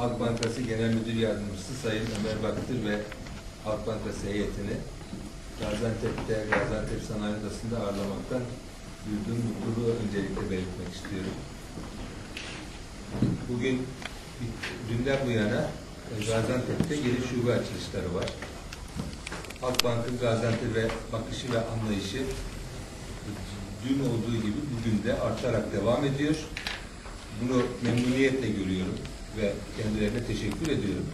Halk Bankası Genel Müdür Yardımcısı Sayın Ömer Baktır ve Halk Bankası heyetini Gaziantep'te Gaziantep Sanayi Odası'nda ağırlamaktan duyduğum mutluluğu öncelikle belirtmek istiyorum. Bugün dünden bu yana e, Gaziantep'te yeni şube açılışları var. Halk Bank'ın Gaziantep'e bakışı ve anlayışı dün olduğu gibi bugün de artarak devam ediyor. Bunu memnuniyetle görüyorum ve kendilerine teşekkür ediyorum.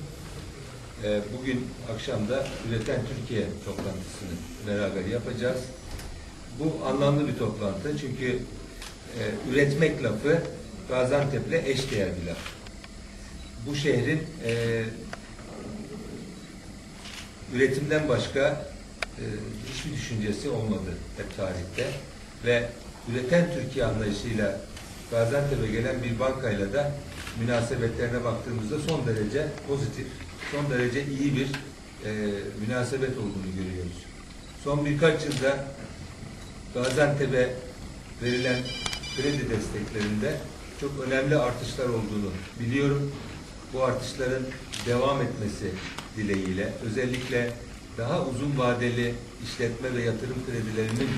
Ee, Bugün akşam da Üreten Türkiye toplantısını beraber yapacağız. Bu anlamlı bir toplantı çünkü e, üretmek lafı Gaziantep'le eşdeğer bir laf. Bu şehrin e, üretimden başka e, hiçbir düşüncesi olmadı hep tarihte ve üreten Türkiye anlayışıyla Gaziantep'e gelen bir bankayla da münasebetlerine baktığımızda son derece pozitif, son derece iyi bir e, münasebet olduğunu görüyoruz. Son birkaç yılda Gaziantep'e verilen kredi desteklerinde çok önemli artışlar olduğunu biliyorum. Bu artışların devam etmesi dileğiyle özellikle daha uzun vadeli işletme ve yatırım kredilerinin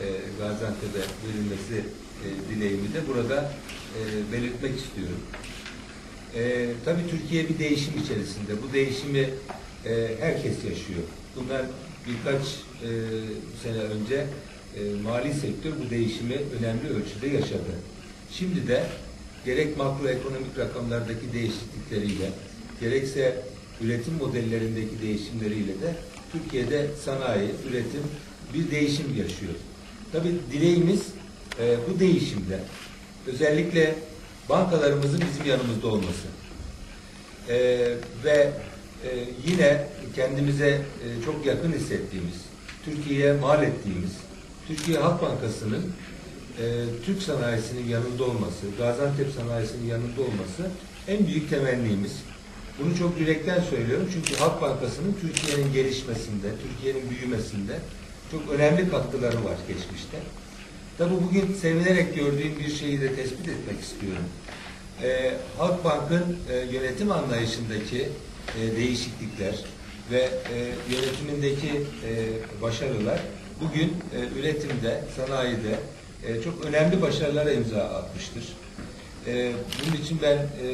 e, Gaziantep'e verilmesi e, dileğimi de burada e, belirtmek istiyorum. E, tabii Türkiye bir değişim içerisinde. Bu değişimi e, herkes yaşıyor. Bundan birkaç e, sene önce e, mali sektör bu değişimi önemli ölçüde yaşadı. Şimdi de gerek makroekonomik rakamlardaki değişiklikleriyle, gerekse üretim modellerindeki değişimleriyle de Türkiye'de sanayi, üretim bir değişim yaşıyor. Tabii dileğimiz e, bu değişimde özellikle bankalarımızın bizim yanımızda olması. E, ve e, yine kendimize e, çok yakın hissettiğimiz, Türkiye'ye mal ettiğimiz, Türkiye Halk Bankası'nın e, Türk sanayisinin yanında olması, Gaziantep sanayisinin yanında olması en büyük temennimiz. Bunu çok yürekten söylüyorum çünkü Halk Bankası'nın Türkiye'nin gelişmesinde, Türkiye'nin büyümesinde çok önemli katkıları var geçmişte. Tabi bugün sevinerek gördüğüm bir şeyi de tespit etmek istiyorum. Ee, Halkbank'ın e, yönetim anlayışındaki e, değişiklikler ve e, yönetimindeki e, başarılar bugün e, üretimde, sanayide e, çok önemli başarılara imza atmıştır. E, bunun için ben e,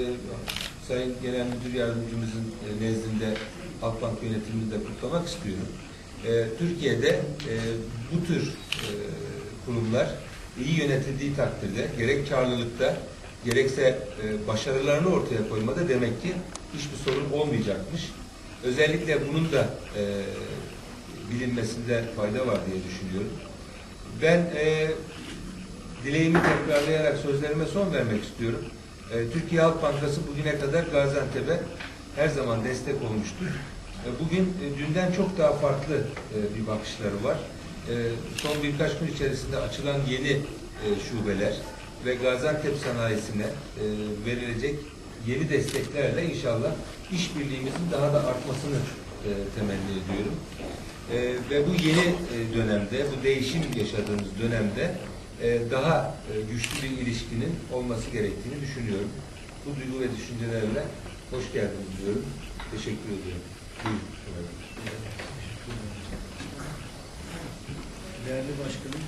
Sayın Genel Müdür Yardımcımızın e, nezdinde Halkbank yönetimini de kutlamak istiyorum. E, Türkiye'de e, bu tür e, kurumlar iyi yönetildiği takdirde gerek karlılıkta gerekse e, başarılarını ortaya koymada demek ki hiçbir sorun olmayacakmış. Özellikle bunun da e, bilinmesinde fayda var diye düşünüyorum. Ben e, dileğimi tekrarlayarak sözlerime son vermek istiyorum. E, Türkiye Halk Bankası bugüne kadar Gaziantep'e her zaman destek olmuştur. E, bugün e, dünden çok daha farklı e, bir bakışları var. E, son birkaç gün içerisinde açılan yeni e, şubeler ve Gaziantep sanayisine e, verilecek yeni desteklerle inşallah işbirliğimizin daha da artmasını e, temenni ediyorum. Ve bu yeni dönemde, bu değişim yaşadığımız dönemde daha güçlü bir ilişkinin olması gerektiğini düşünüyorum. Bu duygu ve düşüncelerle hoş geldiniz diyorum. Teşekkür ediyorum. Buyurun. Değerli başkanım,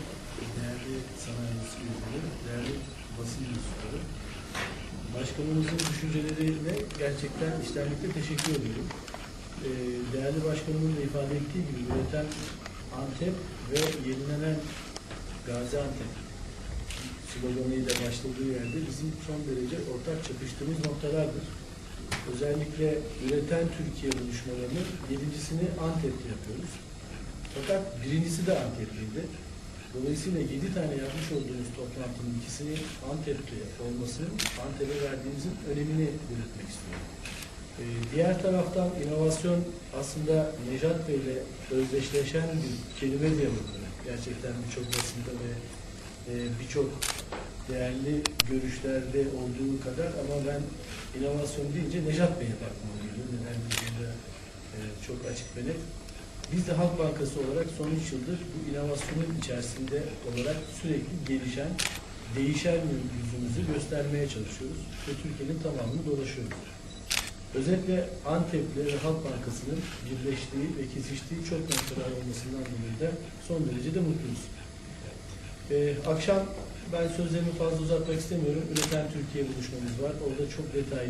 değerli sanayi üyeleri, değerli basın mensupları. Başkanımızın düşünceleriyle gerçekten içtenlikle teşekkür ediyorum. Ee, değerli başkanımın da ifade ettiği gibi üreten Antep ve yenilenen Gaziantep sloganıyla başladığı yerde bizim son derece ortak çakıştığımız noktalardır. Özellikle üreten Türkiye buluşmalarının yedincisini Antep'te yapıyoruz. Fakat birincisi de Antep'liydi. Dolayısıyla yedi tane yapmış olduğumuz toplantının ikisini Antep'te olmasının Antep'e verdiğimizin önemini belirtmek istiyorum. Ee, diğer taraftan inovasyon aslında Nejat Bey ile özdeşleşen bir kelime diyalogları. Gerçekten birçok basında ve e, birçok değerli görüşlerde olduğu kadar ama ben inovasyon deyince Nejat Bey'e bakmam geliyor. Neden e, çok açık ve net. Biz de Halk Bankası olarak son 3 yıldır bu inovasyonun içerisinde olarak sürekli gelişen, değişen yüzümüzü göstermeye çalışıyoruz ve Türkiye'nin tamamını dolaşıyoruz. Özellikle Antep'le ve Halk Bankası'nın birleştiği ve kesiştiği çok noktalar olmasından dolayı da son derece de mutluyuz. Ee, akşam ben sözlerimi fazla uzatmak istemiyorum. Üreten Türkiye buluşmamız var. Orada çok detaylı